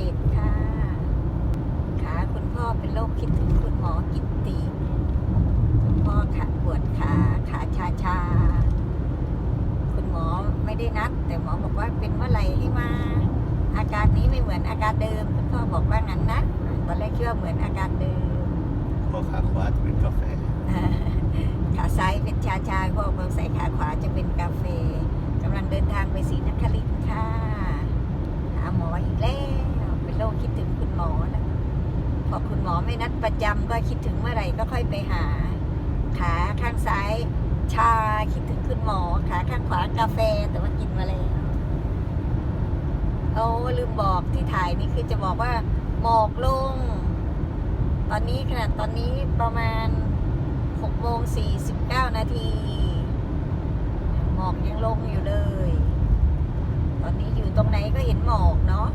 จ็ดค่ะ ขาคุณพ่อเป็นโรคคิดถึงคุณหมอกิตติคุณพ่อขัดปวดขาขาชาชาคุณหมอไม่ได้นัด แต่หมอบอกว่าเป็นเมื่อไหร่ให้มา อาการนี้ไม่เหมือนอาการเดิม คุณพ่อบอกว่างั้นนะตอนแรกคิดว่าเหมือนอาการเดิมพอขาขวาจะเป็นกาแฟขาซ้ายเป็นชาชาพอมาใส่ขาขวาจะเป็นกาแฟกำลังเดินทางไปศรีนครินทร์ค่ะ หมอนะพอคุณหมอไม่นัดประจำก็คิดถึงเมื่อไหร่ก็ค่อยไปหา ขาข้างซ้ายชาคิดถึงคุณหมอ ขาข้างขวากาแฟแต่ว่ากินมาแล้วโอ้ลืมบอกที่ถ่ายนี่คือจะบอกว่าหมอกลง ตอนนี้ขนาดตอนนี้ประมาณ6โมง49 นาที หมอกยังลงอยู่เลย ตอนนี้อยู่ตรงไหนก็เห็นหมอกเนาะ